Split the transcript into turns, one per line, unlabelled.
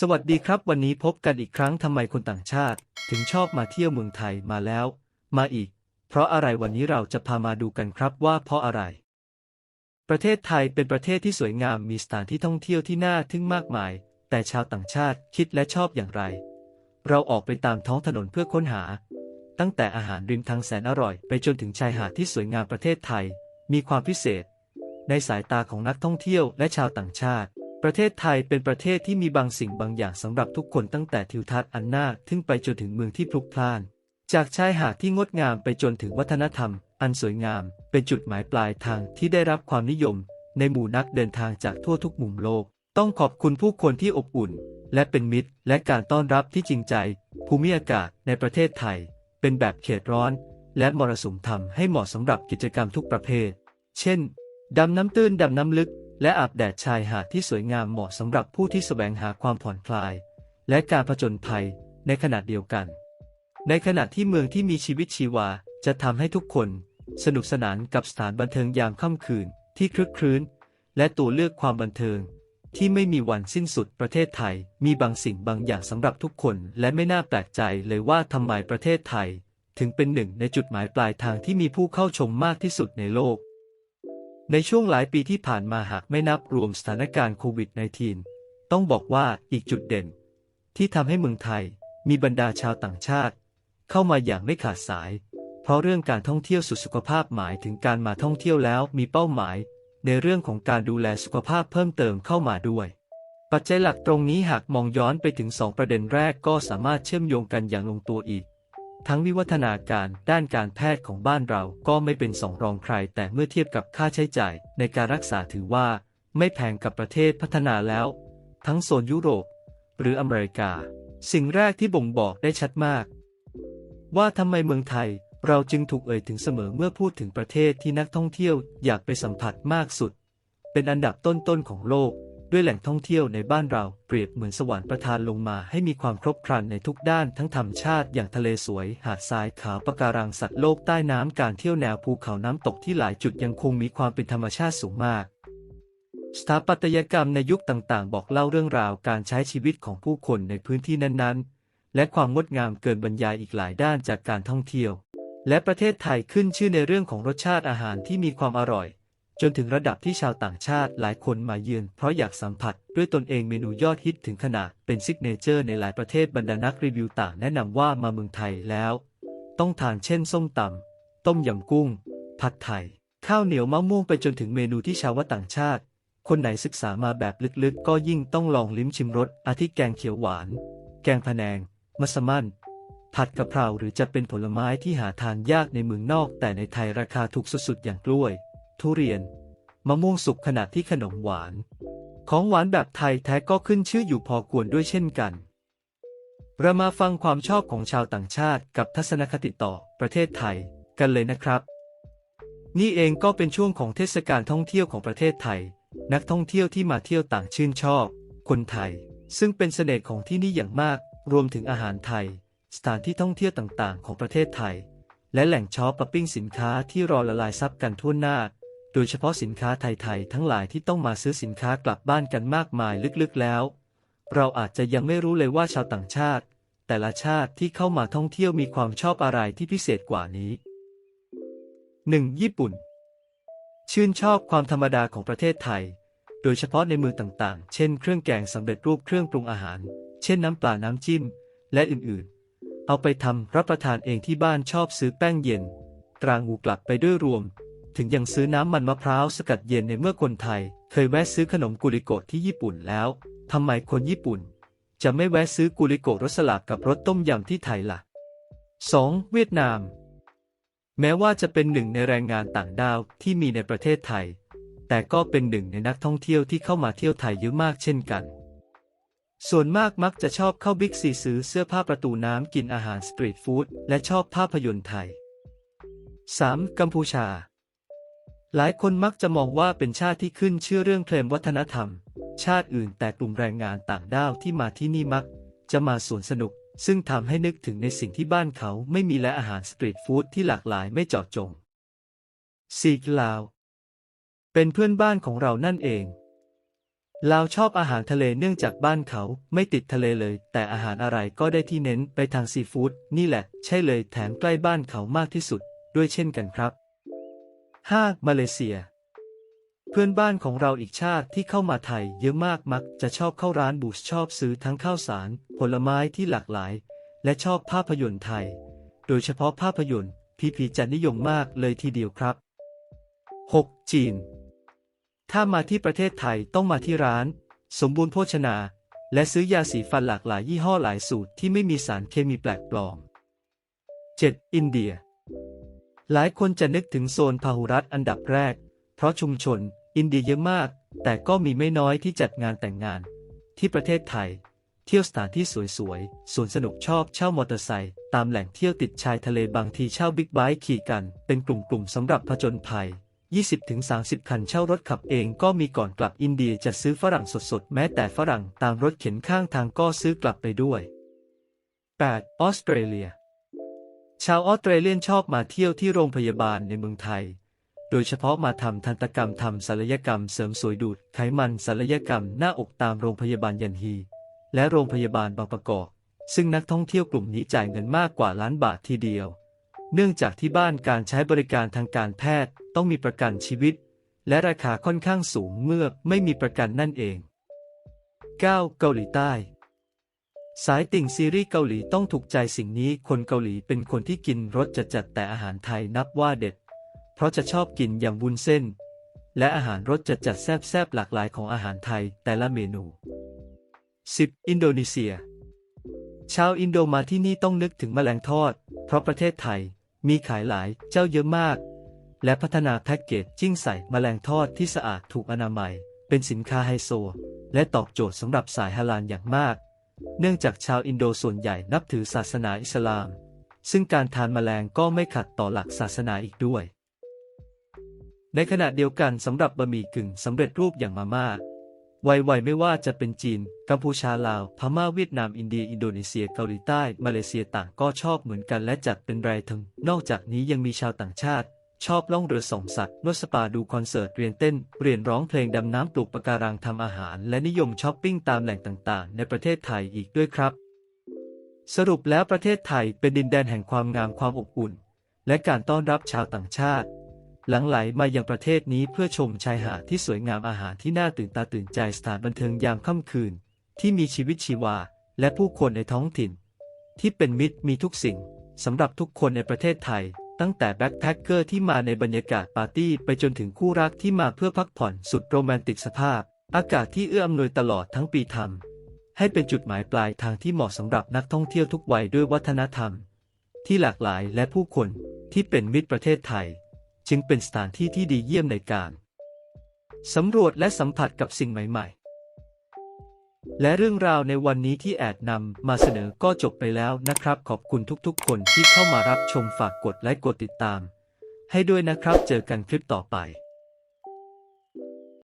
สวัสดีครับ วันนี้พบกันอีกครั้งทำไมคนต่างชาติ ถึงชอบมาเที่ยวเมืองไทยมาแล้ว มาอีก เพราะอะไรวันนี้เราจะพามาดูกันครับว่าเพราะอะไร ประเทศไทยเป็นประเทศที่สวยงามมีสถานที่ท่องเที่ยวที่น่าทึ่งมากมาย แต่ชาวต่างชาติคิดและชอบอย่างไร เราออกไปตามท้องถนนเพื่อค้นหา ตั้งแต่อาหารริมทางแสนอร่อย ไปจนถึงชายหาดที่สวยงามประเทศไทย มีความพิเศษ ในสายตาของนักท่องเที่ยวและชาวต่างชาติ ประเทศไทยเป็นประเทศที่มีบางสิ่งบางอย่างสำหรับทุกคนตั้งแต่ทิวทัศน์อันน่าทึ่งไปจนถึงเมืองที่พลุกพล่าน จากชายหาดที่งดงามไปจนถึงวัฒนธรรม อันสวยงาม เป็นจุดหมายปลายทางที่ได้รับความนิยม ในหมู่นักเดินทางจากทั่วทุกมุมโลก ต้องขอบคุณผู้คนที่อบอุ่น และเป็นมิตร และการต้อนรับที่จริงใจ ภูมิอากาศในประเทศไทย เป็นแบบเขตร้อน และมรสุมทำให้เหมาะสำหรับกิจกรรมทุกประเภท เช่นดำน้ำตื้นดำน้ำลึก และอาบแดดชายหาดที่สวยงามเหมาะสำหรับผู้ที่แสวงหาความผ่อนคลาย และการผจญภัยในขณะเดียวกัน ในขณะที่เมืองที่มีชีวิตชีวาจะทำให้ทุกคน สนุกสนานกับสถานบันเทิงยามค่ำคืนที่คลึกครื้น และตัวเลือกความบันเทิง ที่ไม่มีวันสิ้นสุดประเทศไทย มีบางสิ่งบางอย่างสำหรับทุกคน และไม่น่าแปลกใจเลยว่าทำไมประเทศไทย ถึงเป็นหนึ่งในจุดหมายปลายทางที่มีผู้เข้าชมมากที่สุดในโลก ในช่วงหลายปีที่ผ่านมาหากไม่นับรวมสถานการณ์โควิด -19 ต้องบอกว่าอีกจุดเด่น ที่ทำให้เมืองไทยมีบรรดาชาวต่างชาติ เข้ามาอย่างไม่ขาดสาย เพราะเรื่องการท่องเที่ยวสุสุขภาพหมายถึงการมาท่องเที่ยวแล้วมีเป้าหมาย ในเรื่องของการดูแลสุขภาพเพิ่มเติมเข้ามาด้วย ปัจจัยหลักตรงนี้หากมองย้อนไปถึง 2 ประเด็นแรกก็สามารถเชื่อมโยงกันอย่างลงตัวอีก ทั้งวิวัฒนาการด้านการแพทย์ของบ้านเราก็ไม่เป็นสองรองใคร แต่เมื่อเทียบกับค่าใช้จ่ายในการรักษาถือว่า ไม่แพงกับประเทศพัฒนาแล้ว ทั้งโซนยุโรป หรืออเมริกา สิ่งแรกที่บ่งบอกได้ชัดมาก ว่าทำไมเมืองไทยเราจึงถูกเอ่ยถึงเสมอเมื่อพูดถึงประเทศที่นักท่องเที่ยวอยากไปสัมผัสมากสุด เป็นอันดับต้นๆของโลก ด้วยแหล่งท่องเที่ยวในบ้านเราเปรียบเหมือนสวรรค์ประทานลงมาให้มีความครบครันในทุกด้านทั้งธรรมชาติอย่างทะเลสวย หาดทรายขาวปะการังสัตว์โลกใต้น้ำการเที่ยวแนวภูเขาน้ำตกที่หลายจุดยังคงมีความเป็นธรรมชาติสูงมาก สถาปัตยกรรมในยุคต่างๆ บอกเล่าเรื่องราวการใช้ชีวิตของผู้คนในพื้นที่นั้นๆ และความงดงามเกินบรรยายอีกหลายด้านจากการท่องเที่ยว และประเทศไทยขึ้นชื่อในเรื่องของรสชาติอาหารที่มีความอร่อย จนถึงระดับที่ชาวต่างชาติหลายคนมาเยือนเพราะอยากสัมผัสด้วยตนเองเมนูยอดฮิตถึงขนาดเป็นซิกเนเจอร์ในหลายประเทศบรรดานักรีวิวต่างแนะนำว่ามาเมืองไทยแล้ว ต้องทานเช่นส้มตำต้มยำกุ้ง ผัดไทย ข้าวเหนียวมะม่วงไปจนถึงเมนูที่ชาวว่าต่างชาติ คนไหนศึกษามาแบบลึกๆ ก็ยิ่งต้องลองลิ้มชิมรสอาทิแกงเขียวหวาน แกงพะแนง มัสมั่นผัดกะเพราหรือจะเป็นผลไม้ที่หาทานยากในเมืองนอก แต่ในไทยราคาถูกสุดๆอย่างกล้วย ทุเรียน มะม่วงสุกขนาดที่ขนมหวาน ของหวานแบบไทยแท้ก็ขึ้นชื่ออยู่พอควรด้วยเช่นกัน เรามาฟังความชอบของชาวต่างชาติกับทัศนคติต่อประเทศไทยกันเลยนะครับ นี่เองก็เป็นช่วงของเทศกาลท่องเที่ยวของประเทศไทย นักท่องเที่ยวที่มาเที่ยวต่างชื่นชอบ คนไทย ซึ่งเป็นเสน่ห์ของที่นี่อย่างมาก รวมถึงอาหารไทย สถานที่ท่องเที่ยวต่างๆ ของประเทศไทยและแหล่งช้อปปิ้งสินค้าที่รอละลายซับกันทั่วหน้า โดยเฉพาะสินค้าไทยๆทั้งหลายที่ต้องมาซื้อสินค้ากลับบ้านกันมากมายลึกๆแล้ว เราอาจจะยังไม่รู้เลยว่าชาวต่างชาติ แต่ละชาติที่เข้ามาท่องเที่ยวมีความชอบอะไรที่พิเศษกว่านี้ 1. ญี่ปุ่น ชื่นชอบความธรรมดาของประเทศไทย โดยเฉพาะในเมืองต่างๆ เช่น เครื่องแกงสำเร็จรูปเครื่องปรุงอาหาร เช่นน้ำปลาน้ำจิ้ม และอื่นๆ เอาไปทำรับประทานเองที่บ้านชอบซื้อแป้งเย็น ตรางูกลับไปด้วยรวม ถึงยังซื้อน้ำมันมะพร้าวสกัดเย็นในเมื่อคนไทย เคยแวะซื้อขนมกุริโกะที่ญี่ปุ่นแล้วทำไมคนญี่ปุ่น จะไม่แวะซื้อกุริโกะรสสลัดกับรสต้มยำที่ไทยล่ะ 2. เวียดนาม แม้ว่าจะเป็นหนึ่งในแรงงานต่างด้าวที่มีในประเทศไทย แต่ก็เป็นหนึ่งในนักท่องเที่ยวที่เข้ามาเที่ยวไทยเยอะมากเช่นกัน ส่วนมากมักจะชอบเข้าบิ๊กซีซื้อเสื้อผ้าประตูน้ำกินอาหารสตรีทฟู้ดและชอบภาพยนตร์ไทย 3. กัมพูชา หลายคนมักจะมองว่าเป็นชาติที่ขึ้นชื่อเรื่องเคลมวัฒนธรรม ชาติอื่นแต่กลุ่มแรงงานต่างด้าวที่มาที่นี่มัก จะมาสวนสนุก ซึ่งทำให้นึกถึงในสิ่งที่บ้านเขาไม่มีและอาหารสตรีทฟู้ดที่หลากหลายไม่เจาะจงซีกลาว เป็นเพื่อนบ้านของเรานั่นเองลาวชอบอาหารทะเลเนื่องจากบ้านเขาไม่ติดทะเลเลย แต่อาหารอะไรก็ได้ที่เน้นไปทางซีฟู้ดนี่แหละ ใช่เลยแถมใกล้บ้านเขามากที่สุด ด้วยเช่นกันครับ 5. มาเลเซีย เพื่อนบ้านของเราอีกชาติที่เข้ามาไทยเยอะมากมักจะชอบเข้าร้านบูชชอบซื้อทั้งข้าวสาร ผลไม้ที่หลากหลาย และชอบภาพยนตร์ไทย โดยเฉพาะภาพยนตร์พีพีจะนิยมมากเลยทีเดียวครับ 6. จีน ถ้ามาที่ประเทศไทยต้องมาที่ร้าน สมบูรณ์โภชนา และซื้อยาสีฟันหลากหลายยี่ห้อหลายสูตรที่ไม่มีสารเคมีแปลกปลอม 7. อินเดีย หลายคนจะนึกถึงโซนพาหุรัฐอันดับแรก เพราะชุมชน อินเดียเยอะมาก แต่ก็มีไม่น้อยที่จัดงานแต่งงาน ที่ประเทศไทย เที่ยวสถานที่สวยๆสวนสนุกชอบเช่ามอเตอร์ไซค์ตามแหล่งเที่ยวติดชายทะเลบางทีเช่าบิ๊กไบค์ขี่กัน เป็นกลุ่มๆสำหรับผจญภัย 20-30 คันเช่ารถขับเองก็มีก่อนกลับอินเดียจะซื้อฝรั่งสดๆ แม้แต่ฝรั่งตามรถเข็นข้างทางก็ซื้อกลับไปด้วย 8. ออสเตรเลีย ชาวออสเตรเลียนชอบมาเที่ยวที่โรงพยาบาลในเมืองไทย โดยเฉพาะมาทำทันตกรรมทำศัลยกรรมเสริมสวยดูดไขมันศัลยกรรมหน้าอกตามโรงพยาบาลยันฮี และโรงพยาบาลบางประกอบ ซึ่งนักท่องเที่ยวกลุ่มนี้จ่ายเงินมากกว่าล้านบาททีเดียว เนื่องจากที่บ้านการใช้บริการทางการแพทย์ต้องมีประกันชีวิต และราคาค่อนข้างสูงเมื่อไม่มีประกันนั่นเอง 9. เกาหลีใต้ สายติ่งซีรีส์เกาหลีต้องถูกใจสิ่งนี้คนเกาหลีเป็นคนที่กินรสจัดๆแต่อาหารไทยนับว่าเด็ด เพราะจะชอบกินยำวุ้นเส้น และอาหารรสจัดๆแซ่บๆหลากหลายของอาหารไทยแต่ละเมนู 10. อินโดนีเซีย ชาวอินโดมาที่นี่ต้องนึกถึงแมลงทอด เพราะประเทศไทยมีขายหลายเจ้าเยอะมาก และพัฒนาแพ็กเกจจิ้งใส่แมลงทอดที่สะอาดถูกอนามัย เป็นสินค้าไฮโซ และตอบโจทย์สำหรับสายฮาลาลอย่างมาก เนื่องจากชาวอินโดส่วนใหญ่นับถือศาสนาอิสลาม ซึ่งการทานแมลงก็ไม่ขัดต่อหลักศาสนาอีกด้วย ในขณะเดียวกันสำหรับบะหมี่กึ่งสำเร็จรูปอย่างมาม่าไวๆไม่ว่าจะเป็นจีน กัมพูชาลาว พม่าเวียดนาม อินเดีย อินโดนีเซีย เกาหลีใต้ มาเลเซียต่างก็ชอบเหมือนกันและจัดเป็นรายทั้งนอกจากนี้ยังมีชาวต่างชาติ ชอบล่องเรือส่องสัตว์นวดสปาดูคอนเสิร์ตเรียนเต้น เรียนร้องเพลงดำน้ำปลูกปะการังทำอาหาร และนิยมช้อปปิ้งตามแหล่งต่างๆ ในประเทศไทยอีกด้วยครับ สรุปแล้วประเทศไทยเป็นดินแดนแห่งความงามความอบอุ่น และการต้อนรับชาวต่างชาติ หลังไหลมายังประเทศนี้เพื่อชมชายหาดที่สวยงามอาหารที่น่าตื่นตาตื่นใจสถานบันเทิงยามค่ำคืน ที่มีชีวิตชีวา และผู้คนในท้องถิ่น ที่เป็นมิตรมีทุกสิ่งสำหรับทุกคนในประเทศไทย ตั้งแต่แบ็คแพคเกอร์ที่มาในบรรยากาศปาร์ตี้ไปจนถึงคู่รักที่มาเพื่อพักผ่อนสุดโรแมนติกสภาพ อากาศที่เอื้ออำนวยตลอดทั้งปีทำให้เป็นจุดหมายปลายทางที่เหมาะสำหรับนักท่องเที่ยวทุกวัยด้วยวัฒนธรรม ที่หลากหลายและผู้คนที่เป็นมิตรประเทศไทย จึงเป็นสถานที่ที่ดีเยี่ยมในการสำรวจและสัมผัสกับสิ่งใหม่ ๆ และเรื่องราวในวันนี้ที่แอดนำมาเสนอก็จบไปแล้วนะครับ ขอบคุณทุกๆ คนที่เข้ามารับชมฝากกดไลค์กดติดตาม ให้ด้วยนะครับเจอกันคลิปต่อไป